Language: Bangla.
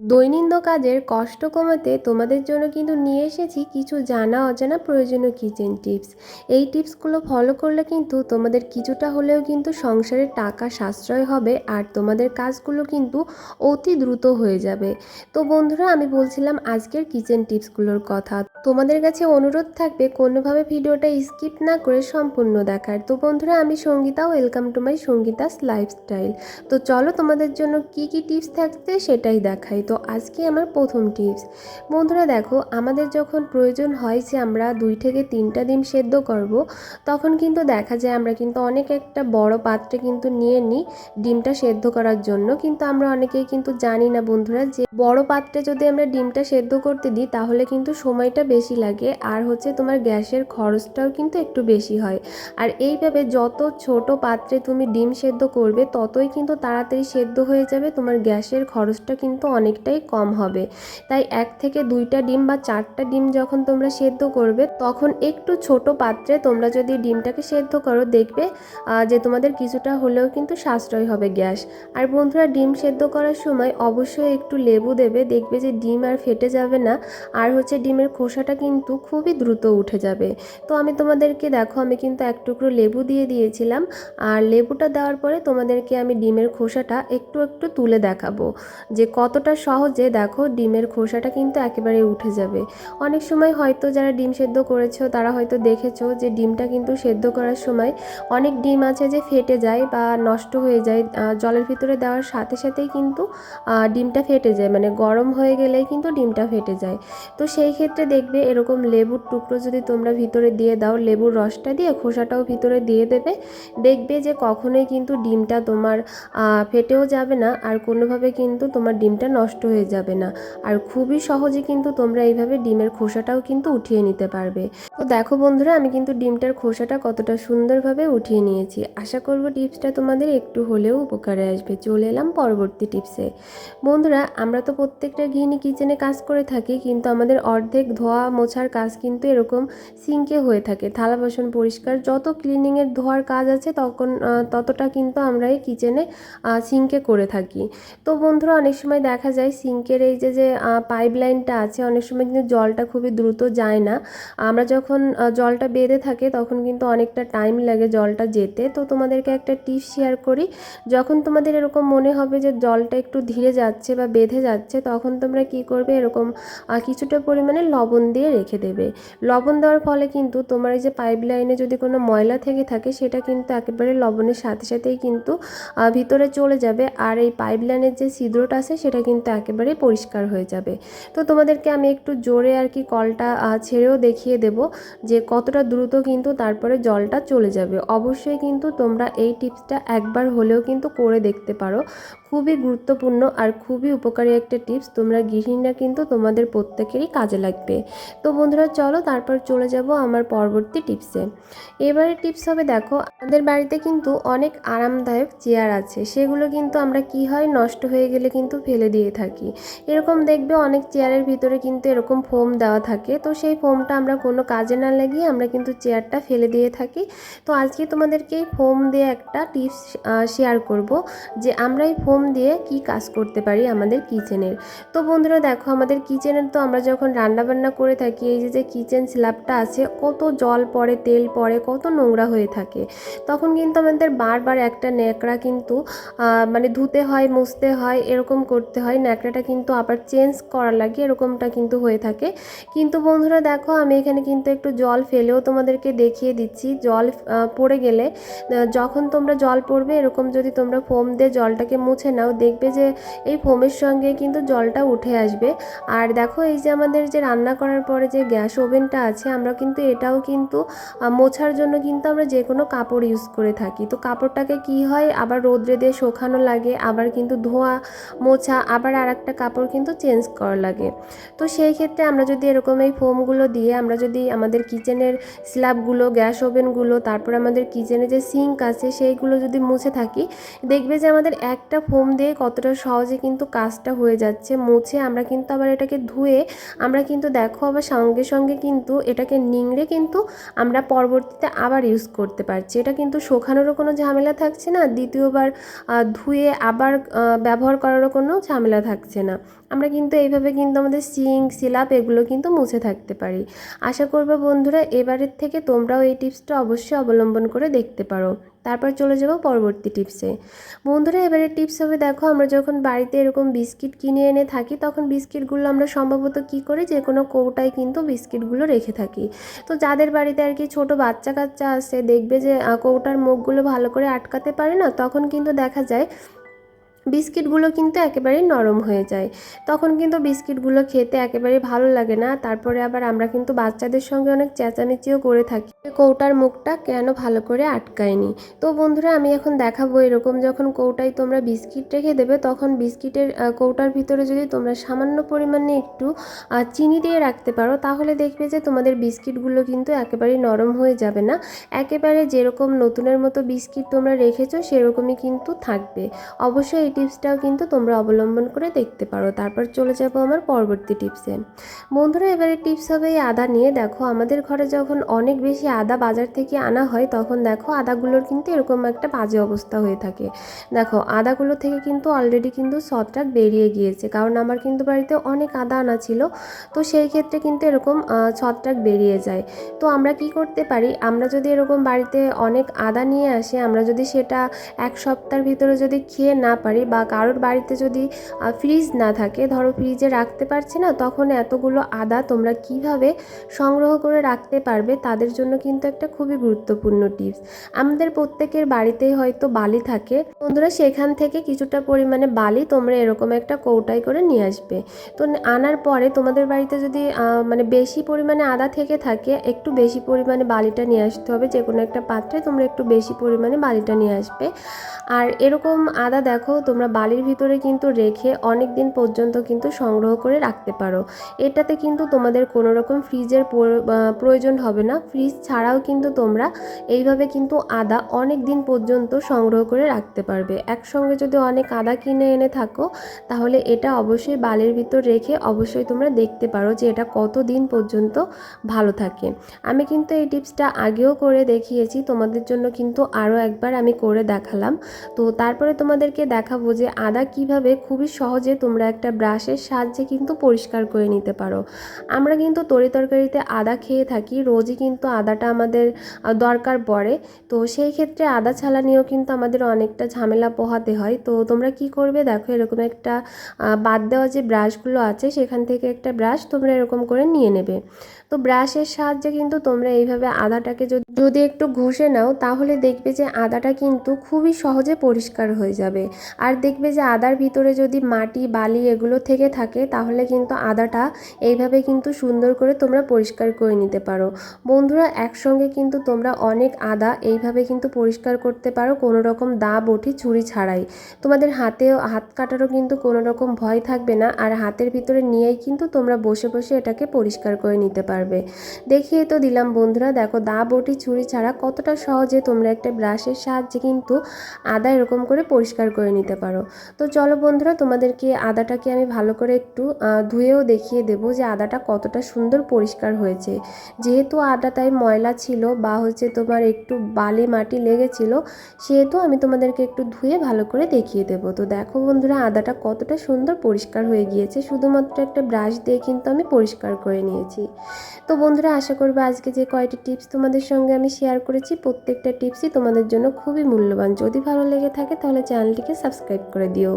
দৈনন্দিন কাজের কষ্ট কমাতে তোমাদের জন্য কিন্তু নিয়ে এসেছি কিছু জানা অজানা প্রয়োজনীয় কিচেন টিপস এই টিপসগুলো ফলো করলে কিন্তু তোমাদের কিছুটা হলেও কিন্তু সংসারের টাকা সাশ্রয় হবে আর তোমাদের কাজগুলো কিন্তু অতি দ্রুত হয়ে যাবে। তো বন্ধুরা, আমি বলছিলাম আজকের কিচেন টিপসগুলোর কথা। তোমাদের কাছে অনুরোধ থাকবে কোনোভাবে ভিডিওটা স্কিপ না করে সম্পূর্ণ দেখার। তো বন্ধুরা, আমি Sangeeta welcome to my Sangeeta's lifestyle তো চলো তোমাদের জন্য কি কি টিপস থাকছে সেটাই দেখাই। তো আজকে আমার প্রথম টিপস বন্ধুরা দেখো, আমাদের যখন প্রয়োজন হয় যে আমরা দুই থেকে তিনটা ডিম সেদ্ধ করব, তখন কিন্তু দেখা যায় আমরা কিন্তু অনেক একটা বড় পাত্রে কিন্তু নিয়ে নিই ডিমটা সেদ্ধ করার জন্য। কিন্তু আমরা অনেকেই কিন্তু জানি না বন্ধুরা যে বড় পাত্রে যদি আমরা ডিমটা সেদ্ধ করতে দিই, তাহলে কিন্তু সময়টা বেশি লাগে আর হচ্ছে তোমার গ্যাসের খরচটাও কিন্তু একটু বেশি হয়। আর এইভাবে যত ছোট পাত্রে তুমি ডিম সেদ্ধ করবে, ততই কিন্তু তাড়াতাড়ি সেদ্ধ হয়ে যাবে, তোমার গ্যাসের খরচটা কিন্তু অনেকটাই কম হবে। তাই এক থেকে দুইটা ডিম বা চারটা ডিম যখন তোমরা সেদ্ধ করবে, তখন একটু ছোট পাত্রে তোমরা যদি ডিমটাকে সেদ্ধ করো, দেখবে যে তোমাদের কিছুটা হলেও কিন্তু সাশ্রয় হবে গ্যাস। আর বন্ধুরা, ডিম সেদ্ধ করার সময় অবশ্যই একটু লেবু দেবে, দেখবে যে ডিম আর ফেটে যাবে না। আর হচ্ছে ডিমের খোসাটা কিন্তু খুবই দ্রুত উঠে যাবে। তো আমি তোমাদেরকে, দেখো, আমি কিন্তু এক টুকরো লেবু দিয়ে দিয়েছিলাম। আর লেবুটা দেওয়ার পরে তোমাদেরকে আমি ডিমের খোসাটা একটু একটু তুলে দেখাবো, যে কতটা সহজে দেখো ডিমের খোসাটা কিন্তু একেবারে উঠে যাবে। অনেক সময় হয়তো যারা ডিম সেদ্ধ করেছ, তারা হয়তো দেখেছ যে ডিমটা কিন্তু সেদ্ধ করার সময় অনেক ডিম আছে যে ফেটে যায় বা নষ্ট হয়ে যায় জলের ভিতরে দেওয়ার সাথে সাথেই কিন্তু ডিমটা ফেটে যায়। মানে গরম হয়ে গেলেই কিন্তু ডিমটা ফেটে যায়। তো সেই ক্ষেত্রে দেখবে এরকম লেবুর টুকরো যদি তোমরা ভিতরে দিয়ে দাও, লেবুর রসটা দিয়ে খোসাটাও ভিতরে দিয়ে দেবে। দেখবে যে কখনোই কিন্তু ডিমটা তোমার ফেটেও যাবে না। আর কোনোভাবে কিন্তু তোমার ডিমটা নষ্ট হয়ে যাবে না। আর খুবই সহজে কিন্তু তোমরা এইভাবে ডিমের খোসাটাও কিন্তু উঠিয়ে নিতে পারবে। তো দেখো বন্ধুরা, আমি কিন্তু ডিমটার খোসাটা কতটা সুন্দরভাবে উঠিয়ে নিয়েছি। আশা করব টিপসটা তোমাদের একটু হলেও উপকারে আসবে। চলে এলাম পরবর্তী টিপসে। বন্ধুরা, আমরা তো প্রত্যেকটা গৃহিণী কিচেনে কাজ করে থাকি, কিন্তু আমাদের অর্ধেক ধোয়া মোছার কাজ কিন্তু এরকম সিঙ্কে হয়ে থাকে। থালা বাসন পরিষ্কার, যত ক্লিনিংয়ের ধোয়ার কাজ আছে তখন ততটা কিন্তু আমরা এই কিচেনে সিঙ্কে করে থাকি। তো বন্ধুরা, অনেক সময় দেখা যায় সিঙ্কের এই যে যে পাইপ লাইনটা আছে, অনেক সময় কিন্তু জলটা খুবই দ্রুত যায় না। আমরা যখন জলটা বেঁধে থাকে তখন কিন্তু অনেকটা টাইম লাগে জলটা যেতে। তো তোমাদেরকে একটা টিপ শেয়ার করি, যখন তোমাদের এরকম মনে হবে যে জলটা একটু ধীরে যাচ্ছে বা বেঁধে যাচ্ছে, তখন তোমরা কি করবে? এরকম কিছুটা পরিমাণে লবণ দিয়ে রেখে দেবে। লবণ দেওয়ার ফলে কিন্তু তোমার এই যে পাইপ লাইনে যদি কোনো ময়লা থেকে থাকে, সেটা কিন্তু একেবারে লবণের সাথে সাথেই কিন্তু ভিতরে চলে যাবে। আর এই পাইপ লাইনের যে ছিদ্রটা আছে, সেটা কিন্তু একেবারে পরিষ্কার হয়ে যাবে। তো তোমাদেরকে আমি একটু জোরে আর কি কলটা ছেড়েও দেখিয়ে দেব যে কতটা দ্রুত কিন্তু তারপরে জলটা চলে যাবে। অবশ্যই কিন্তু তোমরা এই টিপসটা একবার হলেও কিন্তু করে দেখতে পারো। খুবই গুরুত্বপূর্ণ আর খুবই উপকারী একটা টিপস, তোমরা গৃহিণীরা কিন্তু তোমাদের প্রত্যেকেরই কাজে লাগবে। তো বন্ধুরা, চলো তারপর চলে যাব আমার পরবর্তী টিপসে। এবারে টিপস হবে দেখো, আমাদের বাড়িতে কিন্তু অনেক আরামদায়ক চেয়ার আছে। সেগুলো কিন্তু আমরা কি হয় নষ্ট হয়ে গেলে কিন্তু ফেলে দিয়ে থাকি। এরকম দেখবে অনেক চেয়ারের ভিতরে কিন্তু এরকম ফোম দেওয়া থাকে। তো সেই ফোমটা আমরা কোনো কাজে না লাগিয়ে আমরা কিন্তু চেয়ারটা ফেলে দিয়ে থাকি। তো আজকে তোমাদেরকে এই ফোম দিয়ে একটা টিপস শেয়ার করব যে আমরা এই ফোম দিয়ে কি কাজ করতে পারি আমাদের কিচেনের। তো বন্ধুরা দেখো আমাদের কিচেনের তো আমরা যখন রান্নাবান্না করে থাকি, এই যে যে কিচেন স্ল্যাবটা আছে, কত জল পড়ে, তেল পড়ে, কত নোংরা হয়ে থাকে। তখন কিন্তু আমাদের বারবার একটা ন্যাকড়া কিন্তু মানে ধুতে হয়, মুছতে হয়, এরকম করতে হয় ন্যাকড়াটা কিন্তু আবার চেঞ্জ করা লাগে, এরকমটা কিন্তু হয়ে থাকে। কিন্তু বন্ধুরা দেখো, আমি এখানে কিন্তু একটু জল ফেলেও তোমাদেরকে দেখিয়ে দিচ্ছি। জল পড়ে গেলে যখন তোমরা জল পড়বে, এরকম যদি তোমরা ফোম দিয়ে জলটাকে মুছে নাও, দেখবে যে এই ফোমের সঙ্গে কিন্তু জলটা উঠে আসবে। আর দেখো, এই যে আমাদের যে রান্না করার পরে যে গ্যাস ওভেনটা আছে, আমরা কিন্তু এটাও কিন্তু মোছার জন্য কিন্তু আমরা যে কোনো কাপড় ইউজ করে থাকি। তো কাপড়টাকে কি হয়? আবার রোদ্রে দিয়ে শুকানো লাগে, আবার কিন্তু ধোয়া মোছা, আবার আর একটা কাপড় কিন্তু চেঞ্জ করা লাগে। তো সেই ক্ষেত্রে আমরা যদি এরকম এই ফোমগুলো দিয়ে আমরা যদি আমাদের কিচেনের স্ল্যাবগুলো গ্যাস ওভেনগুলো তারপর আমাদের কিচেনে যে সিঙ্ক আছে সেইগুলো যদি মুছে থাকি, দেখবে যে আমাদের একটা ফোম দিয়ে কতটা সহজে কিন্তু কাজটা হয়ে যাচ্ছে। মুছে আমরা কিন্তু আবার এটাকে ধুয়ে, আমরা কিন্তু দেখো আবার সঙ্গে সঙ্গে কিন্তু এটাকে নিংড়ে কিন্তু আমরা পরবর্তীতে আবার ইউজ করতে পারছি। এটা কিন্তু শোকানোরও কোনো ঝামেলা থাকছে না। দ্বিতীয়বার ধুয়ে আবার ব্যবহার করারও কোনো ঝামেলা থাকছে না। আমরা কিন্তু এইভাবে কিন্তু আমাদের সিঙ্ক সিলাপ এগুলো কিন্তু মুছে থাকতে পারি। আশা করব বন্ধুরা, এবারের থেকে তোমরাও এই টিপসটা অবশ্যই অবলম্বন করে দেখতে পারো। তারপর চলে যাব পরবর্তী টিপসে। বন্ধুরা এবারে টিপস হবে, দেখো, আমরা যখন বাড়িতে এরকম বিস্কিট কিনে এনে থাকি, তখন বিস্কিটগুলো আমরা সম্ভবত কি করি? যে কোনো কৌটায় কিন্তু বিস্কিটগুলো রেখে থাকি। তো যাদের বাড়িতে আর কি ছোটো বাচ্চা কাচ্চা আছে, দেখবে যে কৌটার মুখগুলো ভালো করে আটকাতে পারে না, তখন কিন্তু দেখা যায় বিস্কিটগুলো কিন্তু একেবারেই নরম হয়ে যায়। তখন কিন্তু বিস্কিটগুলো খেতে একেবারে ভালো লাগে না। তারপরে আবার আমরা কিন্তু বাচ্চাদের সঙ্গে অনেক চেঁচামেচিও করে থাকি। কৌটার মুখটা কেন ভালো করে আটকায়নি? তো বন্ধুরা, আমি এখন দেখাবো এরকম যখন কৌটায় তোমরা বিস্কিট রেখে দেবে, তখন বিস্কিটের কৌটার ভিতরে যদি তোমরা সামান্য পরিমাণে একটু চিনি দিয়ে রাখতে পারো, তাহলে দেখবে যে তোমাদের বিস্কিটগুলো কিন্তু একেবারে নরম হয়ে যাবে না। একেবারে যেরকম নতুনের মতো বিস্কিট তোমরা রেখেছো, সেরকমই কিন্তু থাকবে। অবশ্যই টিপসটাও কিন্তু তোমরা অবলম্বন করে দেখতে পারো। তারপর চলে যাব আমার পরবর্তী টিপসে। বন্ধুরা, এবারে টিপস হবে এই আদা নিয়ে। দেখো, আমাদের ঘরে যখন অনেক বেশি আদা বাজার থেকে আনা হয়, তখন দেখো আদাগুলোর কিন্তু এরকম একটা বাজে অবস্থা হয়ে থাকে। দেখো, আদাগুলো থেকে কিন্তু অলরেডি কিন্তু সতটা বেরিয়ে গিয়েছে। কারণ আমার কিন্তু বাড়িতে অনেক আদা আনা ছিল, তো সেই ক্ষেত্রে কিন্তু এরকম ছত্রাক বেরিয়ে যায়। তো আমরা কি করতে পারি? আমরা যদি এরকম বাড়িতে অনেক আদা নিয়ে আসি, আমরা যদি সেটা এক সপ্তাহের ভিতরে যদি খেয়ে না পারি বা কারোর বাড়িতে যদি ফ্রিজ না থাকে, ধরো ফ্রিজে রাখতে পারছি না, তখন এতগুলো আদা তোমরা কীভাবে সংগ্রহ করে রাখতে পারবে, তাদের জন্য কিন্তু একটা খুবই গুরুত্বপূর্ণ টিপস আমাদের প্রত্যেকের বাড়িতেই হয়তো বালি থাকে। বন্ধুরা, সেখান থেকে কিছুটা পরিমাণে বালি তোমরা এরকম একটা কৌটায় করে নিয়ে আসবে। তো আনার পরে তোমাদের বাড়িতে যদি মানে বেশি পরিমাণে আদা থেকে থাকে, একটু বেশি পরিমাণে বালিটা নিয়ে আসতে হবে যে কোনো একটা পাত্রে তোমরা একটু বেশি পরিমাণে বালিটা নিয়ে আসবে। আর এরকম আদা দেখো তোমরা বালির ভিতরে কিন্তু রেখে অনেক দিন পর্যন্ত কিন্তু সংগ্রহ করে রাখতে পারো। এটাতে কিন্তু তোমাদের কোনো রকম ফ্রিজের প্রয়োজন হবে না। ফ্রিজ ছাড়াও কিন্তু তোমরা এইভাবে কিন্তু আদা অনেক দিন পর্যন্ত সংগ্রহ করে রাখতে পারবে। একসঙ্গে যদি অনেক আদা কিনে এনে থাকো, তাহলে এটা অবশ্যই বালির ভিতর রেখে অবশ্যই তোমরা দেখতে পারো যে এটা কত দিন পর্যন্ত ভালো থাকে। আমি কিন্তু এই টিপসটা আগেও করে দেখিয়েছি, তোমাদের জন্য কিন্তু আরও একবার আমি করে দেখালাম। তো তারপরে তোমাদেরকে দেখাবো যে আদা কীভাবে খুবই সহজে তোমরা একটা ব্রাশের সাহায্যে কিন্তু পরিষ্কার করে নিতে পারো। আমরা কিন্তু তরি তরকারিতে আদা খেয়ে থাকি, রোজই কিন্তু আদাটা আমাদের দরকার পড়ে। তো সেই ক্ষেত্রে আদা ছালা নিয়েও কিন্তু আমাদের অনেকটা ঝামেলা পোহাতে হয়। তো তোমরা কি করবে? দেখো এরকম একটা বাদ দেওয়া যে ব্রাশগুলো আছে, সেখান থেকে একটা ব্রাশ তোমরা এরকম করে নিয়ে নেবে। তো ব্রাশের সাহায্যে কিন্তু তোমরা এইভাবে আদাটাকে যদি একটু ঘষে নাও, তাহলে দেখবে যে আদাটা কিন্তু খুবই সহজে পরিষ্কার হয়ে যাবে। আর দেখবে যে আদার ভিতরে যদি মাটি, বালি এগুলো থেকে থাকে, তাহলে কিন্তু আদাটা এইভাবে কিন্তু সুন্দর করে তোমরা পরিষ্কার করে নিতে পারো। বন্ধুরা, একসঙ্গে কিন্তু তোমরা অনেক আদা এইভাবে কিন্তু পরিষ্কার করতে পারো, কোনো রকম দা বটি ছুরি ছাড়াই। তোমাদের হাতেও, হাত কাটারও কিন্তু কোনো রকম ভয় থাকবে না, আর হাতের ভিতরে নিয়েই কিন্তু তোমরা বসে বসে এটাকে পরিষ্কার করে নিতে পারবে। দেখিয়ে তো দিলাম বন্ধুরা, দেখো দা বটি ছুরি ছাড়া কতটা সহজে তোমরা একটা ব্রাশের সাহায্যে কিন্তু আদা এরকম করে পরিষ্কার করে নিতে পারো। তো চলো বন্ধুরা, তোমাদেরকে আদাটাকে আমি ভালো করে একটু ধুয়েও দেখিয়ে দেবো যে আদাটা কতটা সুন্দর পরিষ্কার হয়েছে। যেহেতু আদা তাই ময়লা ছিল বা হচ্ছে তোমার একটু বালি মাটি লেগেছিল, সেহেতু আমি তোমাদেরকে একটু ধুয়ে ভালো করে দেখিয়ে দেবো। তো দেখো বন্ধুরা, আদাটা কতটা সুন্দর পরিষ্কার হয়ে গিয়েছে। শুধুমাত্র একটা ব্রাশ দিয়ে কিন্তু আমি পরিষ্কার করে নিয়েছি। তো বন্ধুরা, আশা করব আজকে যে কয়টি টিপস তোমাদের সঙ্গে আমি শেয়ার করেছি, প্রত্যেকটা টিপসই তোমাদের জন্য খুবই মূল্যবান। যদি ভালো লেগে থাকে তাহলে চ্যানেলটিকে সাবস্ক্রাইব করে দিও।